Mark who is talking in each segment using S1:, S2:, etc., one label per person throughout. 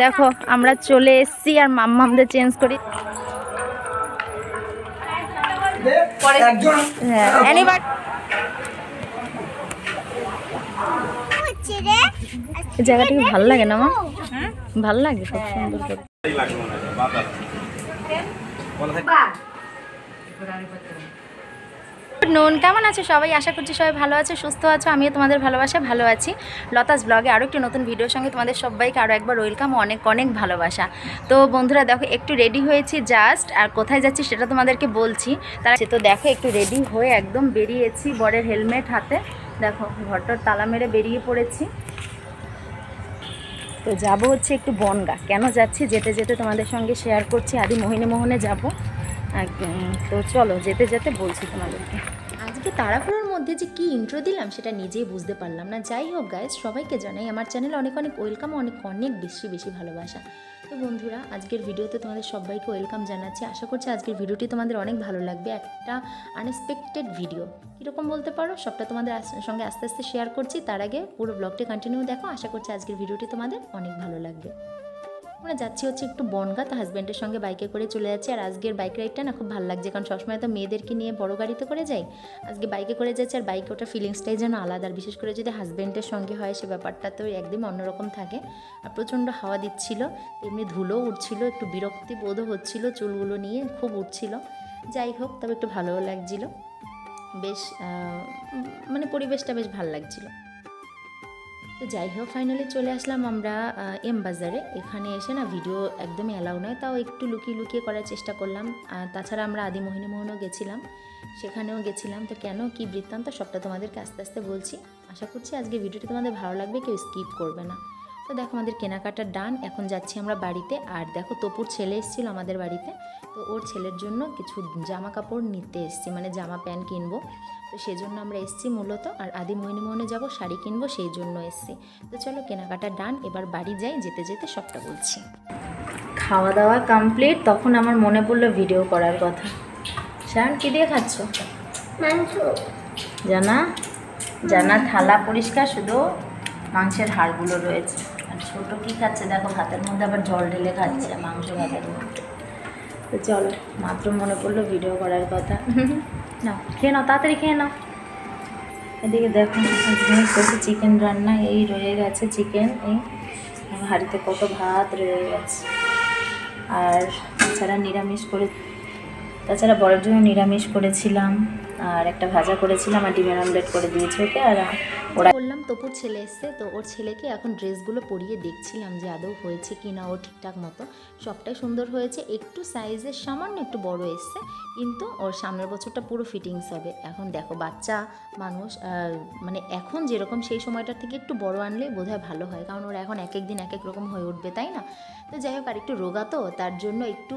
S1: দেখো আমরা চলে এসেছি আর মাম্মামদের চেঞ্জ করি। হ্যাঁ জায়গাটা কি ভালো লাগে না মা? ভালো লাগে খুব সুন্দর করে। নুন, কেমন আছো সবাই? আশা করছি সবাই ভালো আছে, সুস্থ আছো, আমিও তোমাদের ভালোবাসা ভালো আছি। লতাস ব্লগে আরও একটি নতুন ভিডিওর সঙ্গে তোমাদের সবাইকে আরও একবার ওয়েলকাম অনেক অনেক ভালোবাসা। তো বন্ধুরা, দেখো, একটু রেডি হয়েছি জাস্ট আর কোথায় যাচ্ছি সেটা তোমাদেরকে বলছি। তারা তো দেখো, একটু রেডি হয়ে একদম বেরিয়েছি বরের হেলমেট হাতে। দেখো, ঘরটার তালা মেরে বেরিয়ে পড়েছি। তো যাব হচ্ছে একটু বনগা। কেন যাচ্ছি? যেতে যেতে তোমাদের সঙ্গে শেয়ার করছি। আদি মোহিনী মোহনে যাব। তো চলো, যেতে যেতে বলছি তোমাদেরকে। আজকে তাড়াহুড়োর মধ্যে যে কি ইন্ট্রো দিলাম, সেটা নিজেই বুঝতে পারলাম না। যাই হোক গাইজ সবাইকে জানাই, আমার চ্যানেলে অনেক অনেক ওয়েলকাম অনেক অনেক বেশি বেশি ভালোবাসা। তো বন্ধুরা, আজকের ভিডিওতে তোমাদের সবাইকে ওয়েলকাম জানাচ্ছি। আশা করছি আজকের ভিডিওটি তোমাদের অনেক ভালো লাগবে। একটা আনএক্সপেক্টেড ভিডিও কীরকম বলতে পারো? সবটা তোমাদের সঙ্গে আস্তে আস্তে শেয়ার করছি। তার আগে পুরো ব্লগটি কন্টিনিউ দেখো। আশা করছি আজকের ভিডিওটি তোমাদের অনেক ভালো লাগবে। আমরা যাচ্ছি হচ্ছে একটু বনগা তো হাজব্যান্ডের সঙ্গে বাইকে করে চলে যাচ্ছি। আর আজকের বাইক রাইডটা না খুব ভালো লাগছে, কারণ সবসময় তো মেয়েদেরকে নিয়ে বড় গাড়িতে করে যাই। আজকে বাইকে করে যাচ্ছি, আর বাইকে ওটা ফিলিংসটাই যেন আলাদা। আর বিশেষ করে যদি হাজব্যান্ডের সঙ্গে হয়, সে ব্যাপারটা তো একদম অন্যরকম থাকে। আর প্রচণ্ড হাওয়া দিচ্ছিল এমনি ধুলো উঠছিল, একটু বিরক্তি বোধও হচ্ছিল, চুলগুলো নিয়ে খুব উঠছিল। যাই হোক, তবে একটু ভালোও লাগছিল। বেশ মানে পরিবেশটা বেশ ভালো লাগছিল। তো যাই হোক ফাইনালি চলে আসলাম আমরা এম বাজারে। এখানে এসে না ভিডিও একদমই অ্যালাউ নয় তাও একটু লুকিয়ে লুকিয়ে করার চেষ্টা করলাম। তাছাড়া আমরা আদি মোহিনী মোহনও গেছিলাম, সেখানেও গেছিলাম। তো কেন কি বৃত্তান্ত, সবটা তোমাদেরকে আস্তে আস্তে বলছি। আশা করছি আজকে ভিডিওটি তোমাদের ভালো লাগবে, কেউ স্কিপ করবে না। তো দেখো আমাদের কেনাকাটার ডান এখন যাচ্ছি আমরা বাড়িতে। আর দেখো, তপুর ছেলে এসেছিল আমাদের বাড়িতে। তো ওর ছেলের জন্য কিছু জামা কাপড় নিতে এসেছি মানে জামা প্যান্ট কিনবো। তো সেই জন্য আমরা এসছি মূলত আর আদি মোহিনী মোহনে যাব শাড়ি কিনবো সেই জন্য এসেছি। তো চলো কেনাকাটা ডান এবার বাড়ি যাই যেতে যেতে সবটা বলছি। খাওয়া দাওয়া কমপ্লিট তখন আমার মনে পড়ল ভিডিও করার কথা। শান কী দিয়ে খাচ্ছ?
S2: মাংস।
S1: জানা? জানা থালা পরিষ্কার শুধু মাংসের হাড়গুলো রয়েছে। আর ছোটো কী খাচ্ছে? দেখো ভাতের মধ্যে আবার জল ঢেলে খাচ্ছে মাংস ভাতের মধ্যে। তো চলো, মাত্র মনে পড়ল ভিডিও করার কথা। নাও, খেয়ে নাও, তাড়াতাড়ি খেয়ে নাও। এদিকে দেখো করছে চিকেন রান্না, এই রয়ে গেছে চিকেন এই হাঁড়িতে কত ভাত রয়ে গেছে। আর তাছাড়া নিরামিষ করে, তাছাড়া বড়ের জন্য নিরামিষ করেছিলাম, আর একটা ভাজা করেছিলাম, আর ডিমের অমলেট করে দিয়েছে ওকে, আর ওরা তপুর ছেলে এসছে, তো ওর ছেলেকে এখন ড্রেসগুলো পরিয়ে দেখছিলাম যে আদৌ হয়েছে কি না ও ঠিকঠাক মতো। সবটাই সুন্দর হয়েছে, একটু সাইজের সামান্য একটু বড় এসছে, কিন্তু ওর সামনের বছরটা পুরো ফিটিংস হবে। এখন দেখো বাচ্চা মানুষ মানে এখন যেরকম সেই সময়টার থেকে একটু বড় আনলে বোধহয় ভালো হয়, কারণ ওরা এখন এক এক দিন এক এক রকম হয়ে উঠবে, তাই না? তো যাই হোক আর একটু রোগা তো, তার জন্য একটু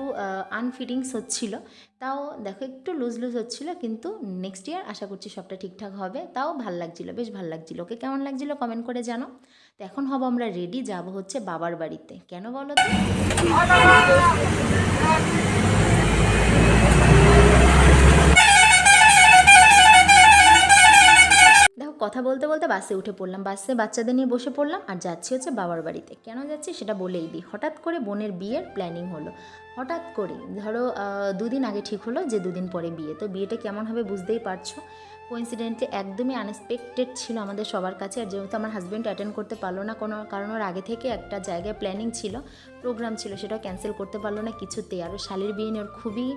S1: আনফিটিংস হচ্ছিল। তাও দেখো একটু লুজ লুজ হচ্ছিল, কিন্তু নেক্সট ইয়ার আশা করছি সবটা ঠিকঠাক হবে, তাও ভালো লাগছিল, বেশ ভালো লাগছিল। ওকে কেমন লাগছিল কমেন্ট করে জানো? তো এখন হব আমরা রেডি যাব হচ্ছে বাবার বাড়িতে। কেন বলো তো? কথা বলতে বলতে বাসে উঠে পড়লাম। বাসে বাচ্চাদের নিয়ে বসে পড়লাম আর যাচ্ছি হচ্ছে বাবার বাড়িতে। কেন যাচ্ছি সেটা বলেই দিই। হঠাৎ করে বোনের বিয়ের প্ল্যানিং হলো। হঠাৎ করে ধরো দুদিন আগে ঠিক হলো যে দুদিন পরে বিয়ে। তো বিয়েটা কেমন হবে বুঝতেই পারছ। কোইন্সিডেন্টলি একদমই আনএক্সপেক্টেড ছিল আমাদের সবার কাছে। আর যেহেতু আমার হাজব্যান্ড অ্যাটেন্ড করতে পারল না, কোনো কারণ ওর আগে থেকে একটা জায়গায় প্ল্যানিং ছিল প্রোগ্রাম ছিল সেটা ক্যান্সেল করতে পারল না কিছুতেই। আর শালির বিয়ে নিয়ে ওর খুবই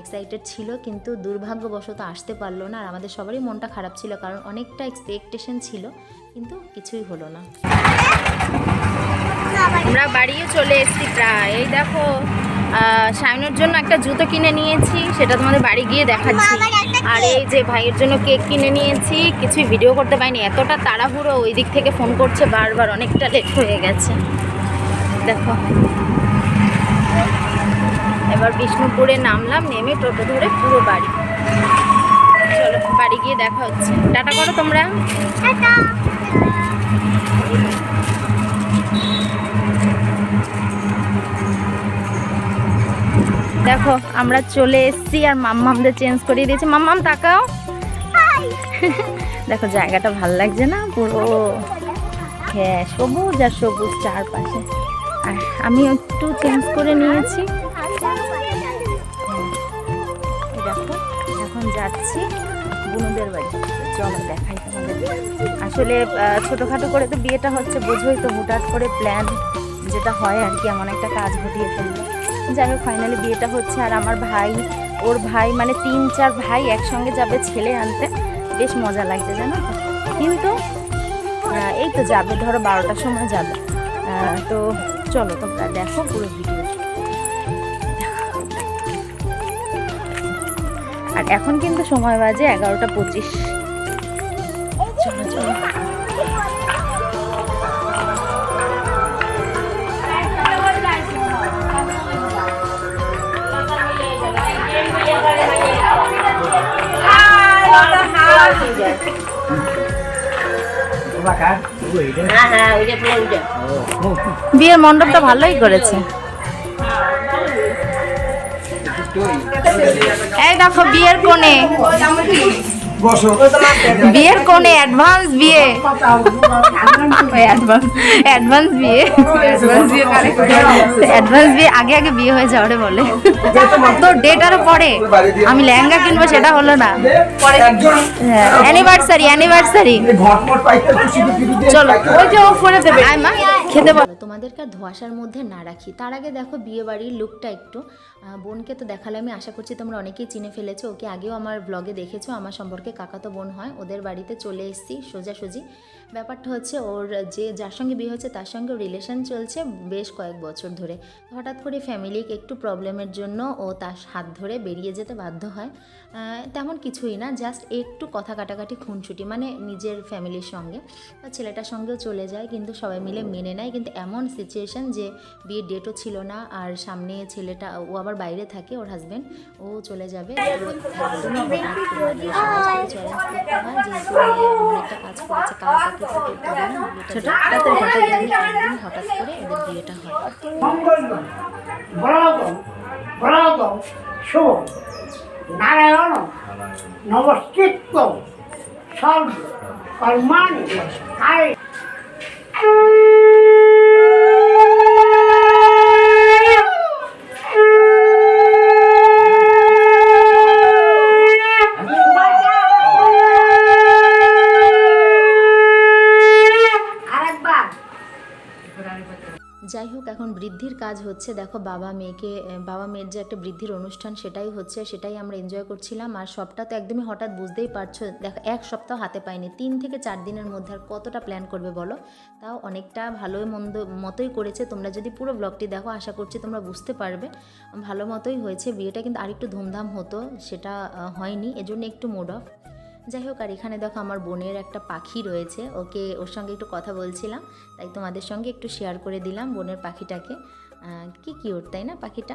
S1: এক্সাইটেড ছিল, কিন্তু দুর্ভাগ্যবশত আসতে পারল না। আর আমাদের সবারই মনটা খারাপ ছিল, কারণ অনেকটা এক্সপেকটেশন ছিল, কিন্তু কিছুই হলো না। আমরা বাড়িও চলে এসেছি প্রায়। এই দেখো। সায়নের জন্য একটা জুতো কিনে নিয়েছি সেটা তোমাদের বাড়ি গিয়ে দেখাচ্ছি। আর এই যে ভাইয়ের জন্য কেক কিনে নিয়েছি কিছুই ভিডিও করতে পারিনি এতটা তাড়াহুড়ো ওই দিক থেকে ফোন করছে বারবার অনেকটা লেট হয়ে গেছে। দেখো। এবার বিষ্ণুপুরে নামলাম নেমে টোটো ধরে পুরো বাড়ি। চলো বাড়ি গিয়ে দেখা হচ্ছে। টাটা করো তোমরা। দেখো, আমরা চলে এসেছি আর মাম্মামদের চেঞ্জ করিয়ে দিয়েছি। মাম্মাম, তাকাও। দেখো, জায়গাটা ভালো লাগছে না, পুরো হ্যাঁ সবুজ আর সবুজ চারপাশে। আর আমি একটু চেঞ্জ করে নিয়েছি। দেখো, এখন যাচ্ছি বুনুদের বাড়ি। চলো, দেখাই আসলে ছোটোখাটো করে তো বিয়েটা হচ্ছে, বোঝোই তো হুটহাট করে প্ল্যান যেটা হয় আর কি, এমন একটা কাজ ঘটিয়ে ফেলল যাই হোক ফাইনালি বিয়েটা হচ্ছে আর আমার ভাই, ওর ভাই মানে তিন চার ভাই একসঙ্গে যাবে ছেলে আনতে। বেশ মজা লাগছে, জানো কিন্তু এই তো যাবে, ধরো বারোটার সময় যাবে। তো চলো তোমরা দেখো পুরো ভিডিও আর এখন কিন্তু সময় বাজে এগারোটা পঁচিশ। চলো চলো। বিয়ের মণ্ডপটা ভালোই করেছে। এই দেখো বিয়ের কোণে। বিয়ের কোণে অ্যাডভান্স বিয়ে। অ্যাডভান্স অ্যাডভান্স বিয়ে। অ্যাডভান্স বিয়ে আগে আগে বিয়ে হয়ে যাওয়ারে বলে। তো ডেট আরও পরে। আমি লেহেঙ্গা কিনবো সেটা হলো না। অ্যানিভার্সারি অ্যানিভার্সারি চলো। ওই যে ও করে দেবে। আয় মা। খেতে পারো তোমাদেরকে আর ধোয়াশার মধ্যে না রাখি। তার আগে দেখো বিয়ে বাড়ির লুকটা একটু বোনকে তো দেখালে আমি আশা করছি তোমরা অনেকেই চিনে ফেলেছো। ওকে আগেও আমার ব্লগে দেখেছ। আমার সম্পর্কে কাকা তো বোন হয়। ওদের বাড়িতে চলে এসেছি সোজাসুজি। ব্যাপারটা হচ্ছে ওর যে যার সঙ্গে বিয়ে হচ্ছে তার সঙ্গে রিলেশন চলছে বেশ কয়েক বছর ধরে। হঠাৎ করে ফ্যামিলিকে একটু প্রবলেমের জন্য ও তার হাত ধরে বেরিয়ে যেতে বাধ্য হয়। তেমন কিছুই না জাস্ট একটু কথা কাটাকাটি খুনছুটি মানে নিজের ফ্যামিলির সঙ্গে। তা ছেলেটার সঙ্গেও চলে যায় কিন্তু সবাই মিলে মেনে নেয়। কিন্তু এমন সিচুয়েশন যে বিয়ের ডেটও ছিল না আর সামনে ছেলেটা ও আবার বাইরে থাকে ওর হাজব্যান্ড ও চলে যাবে। যেহেতু একটা কাজ করেছে কাউকে কিছু করতে হবে না বিয়েটা দেখতে হবে। একদম হঠাৎ করে এদের বিয়েটা হয়
S2: নারায়ণ নমস্কৃত সর্ব কর্মাণি
S1: বৃদ্ধির কাজ হচ্ছে, দেখো বাবা মেয়েকে, বাবা মেয়ের যে একটা বৃদ্ধির অনুষ্ঠান সেটাই হচ্ছে, সেটাই আমরা এনজয় করছিলাম। আর সবটা তো একদমই হঠাৎ বুঝতেই পারছ, দেখো এক সপ্তাহ হাতে পাইনি, তিন থেকে চার দিনের মধ্যে আর কতটা প্ল্যান করবে বলো? তাও অনেকটা ভালো মন্দ মতোই করেছে। তোমরা যদি পুরো ব্লগটি দেখো, আশা করছি তোমরা বুঝতে পারবে। ভালো মতোই হয়েছে, বিয়েটা কিন্তু আরেকটু ধুমধাম হতো, সেটা হয়নি, এজন্য একটু মোড অফ যাই হোক, আর এখানে দেখো আমার বোনের একটা পাখি রয়েছে। ওকে, ওর সঙ্গে একটু কথা বলছিলাম, তাই তোমাদের সঙ্গে একটু শেয়ার করে দিলাম বোনের পাখিটাকে। কি কিউট তাই না পাখিটা?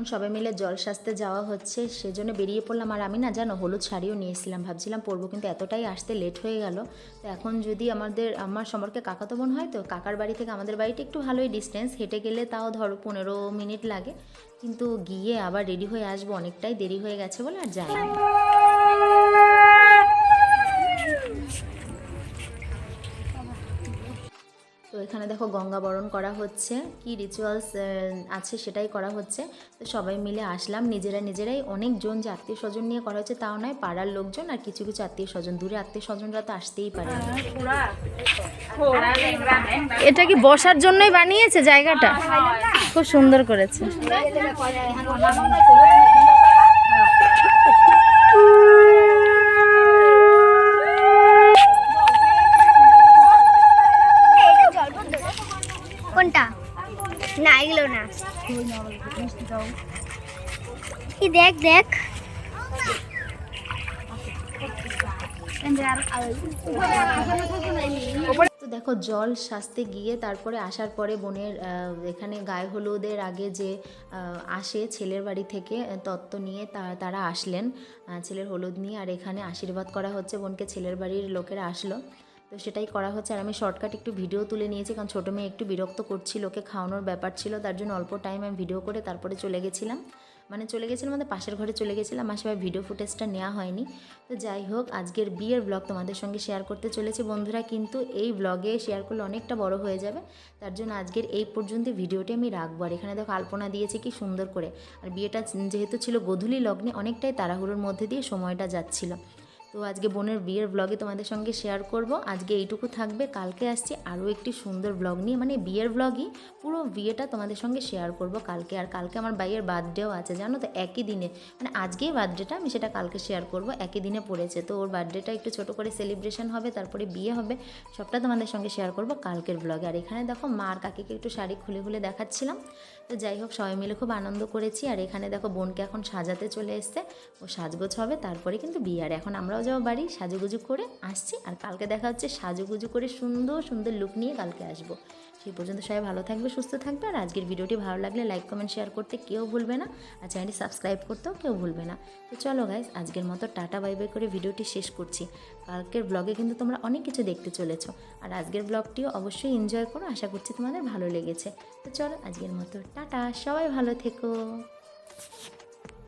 S1: তখন সবাই মিলে জল সাজতে যাওয়া হচ্ছে, সেজন্য বেরিয়ে পড়লাম। আর আমি না জানো, হলুদ শাড়িও নিয়েছিলাম। ভাবছিলাম পরবো, কিন্তু এতটাই আসতে লেট হয়ে গেল। তো এখন যদি আমাদের, আমার সম্পর্কে কাকাতো বোন হয় তো, কাকার বাড়ি থেকে আমাদের বাড়িটা একটু ভালোই ডিস্টেন্স হেঁটে গেলে তাও ধরো পনেরো মিনিট লাগে। কিন্তু গিয়ে আবার রেডি হয়ে আসব, অনেকটাই দেরি হয়ে গেছে বলে আর যাইনি এখানে দেখো গঙ্গা বরণ করা হচ্ছে। কি রিচুয়ালস আছে সেটাই করা হচ্ছে। তো সবাই মিলে আসলাম। নিজেরা নিজেরাই অনেকজন যে আত্মীয় স্বজন নিয়ে করা হচ্ছে তাও নয়, পাড়ার লোকজন আর কিছু কিছু আত্মীয় স্বজন। দূরে আত্মীয় স্বজনরা তো আসতেই পারে। এটা কি বসার জন্যই বানিয়েছে জায়গাটা? খুব সুন্দর করেছে। তো দেখো, জল সাজতে গিয়ে তারপরে আসার পরে বোনের এখানে গায়ে হলুদের আগে যে আসে ছেলের বাড়ি থেকে তত্ত্ব নিয়ে তারা আসলেন ছেলের হলুদ নিয়ে। আর এখানে আশীর্বাদ করা হচ্ছে বোনকে, ছেলের বাড়ির লোকেরা আসলো। তো সেটাই করা হচ্ছে। আর আমি শর্টকাট একটু ভিডিও তুলে নিয়েছি, কারণ ছোটো মেয়ে একটু বিরক্ত করছিল, ওকে খাওয়ানোর ব্যাপার ছিল, তার জন্য অল্প টাইম আমি ভিডিও করে তারপরে চলে গেছিলাম। মানে চলে গেছিলাম আমাদের পাশের ঘরে চলে গেছিলাম, আর সেভাবে ভিডিও ফুটেজটা নেওয়া হয়নি। তো যাই হোক, আজকের বিয়ের ব্লগ তোমাদের সঙ্গে শেয়ার করতে চলেছি। বন্ধুরা, কিন্তু এই ব্লগে শেয়ার করলে অনেকটা বড় হয়ে যাবে। তার জন্য আজকের এই পর্যন্ত ভিডিওটি আমি রাখব। আর এখানে দেখো আলপনা দিয়েছে কি সুন্দর করে। আর বিয়েটা যেহেতু ছিল গধূলি লগ্নে, অনেকটাই তাড়াহুড়োর মধ্যে দিয়ে সময়টা যাচ্ছিল। তো আজকে বোনের বিয়ের ব্লগে তোমাদের সঙ্গে শেয়ার করব। আজকে এইটুকু থাকবে। কালকে আসছি আরও একটি সুন্দর ব্লগ নিয়ে। মানে বিয়ের ব্লগই পুরো বিয়েটা তোমাদের সঙ্গে শেয়ার করব কালকে। আর কালকে আমার ভাইয়ের বার্থডেও আছে, জানো তো? একই দিনে। মানে আজকেই বার্থডেটা আমি সেটা কালকে শেয়ার করব। একই দিনে পড়েছে। তো ওর বার্থডেটা একটু ছোট করে সেলিব্রেশন হবে, তারপরে বিয়ে হবে। সবটা তোমাদের সঙ্গে শেয়ার করব কালকের ব্লগে আর এখানে দেখো মা আর কাকিকে একটু শাড়ি খুলে খুলে দেখাচ্ছিলাম। তো যাই হোক, সবাই মিলে খুব আনন্দ করেছি। আর এখানে দেখো, বোনকে এখন সাজাতে চলে এসছে। ও সাজগোজ হবে, তারপরে কিন্তু বিয়ে। আর এখন আমরাও যাব বাড়ি, সাজুগুজু করে আসছি। আর কালকে দেখা হচ্ছে সাজুগুজু করে সুন্দর সুন্দর লুক নিয়ে কালকে আসব। সেই পর্যন্ত সবাই ভালো থাকবে, সুস্থ থাকবে আর আজকের ভিডিওটি ভালো লাগলে লাইক কমেন্ট শেয়ার করতে কেউ ভুলবে না আর চ্যানেলটি সাবস্ক্রাইব করতেও কেউ ভুলবে না। তো চলো গাইজ আজকের মতো টাটা বাই বাই করে ভিডিওটি শেষ করছি। কালকের ব্লগে কিন্তু তোমরা অনেক কিছু দেখতে চলেছো আর আজকের ব্লগটিও অবশ্যই এনজয় করো, আশা করছি তোমাদের ভালো লেগেছে। তো চলো আজকের মতো, টাটা, সবাই ভালো থেকো।